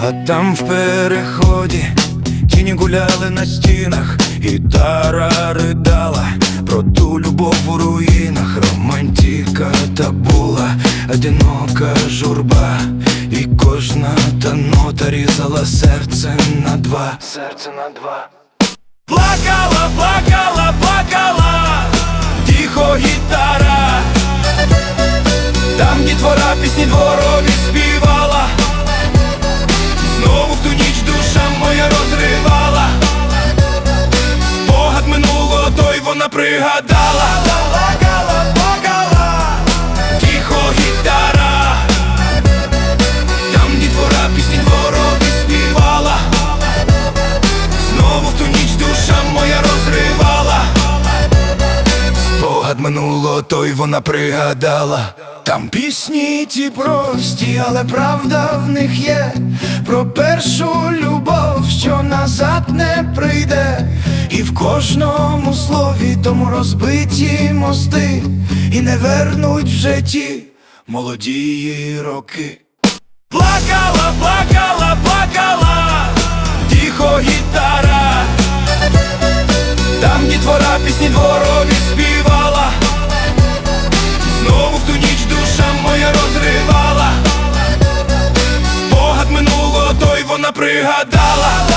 А там в переході тіні гуляли на стінах, гітара ридала про ту любов у руїнах, романтика та була одинока журба, і кожна та нота різала серце на два, серце на два. Плакала, плакала, плакала, тихо гітара, там дітвора пісні дворові співала. Вона пригадала. Плакала, плакала, тихо гітара. Там дітвора пісні дворові співала. Знову в ту ніч душа моя розривала. Спогад минуло, той вона пригадала. Там пісні ті прості, але правда в них є. Про першу любов, що назад не прийде, і в кожному слові тому розбиті мости, і не вернуть вже ті молодії роки. Плакала, плакала, плакала, тихо гітара. Там дітвора пісні дворові співала Знову в ту ніч душа моя розривала Спогад минуло, той вона пригадала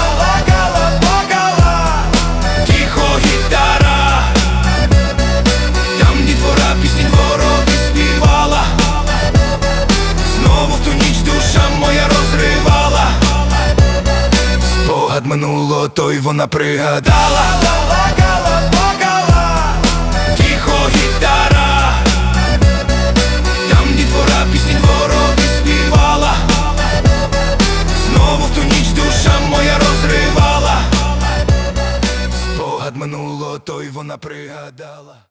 минуло, той вона пригадала. Балакала, плакала, тихо гітара. Там дітвора пісні дворові співала. Знову в ту ніч душа моя розривала. Спогад минуло, той вона пригадала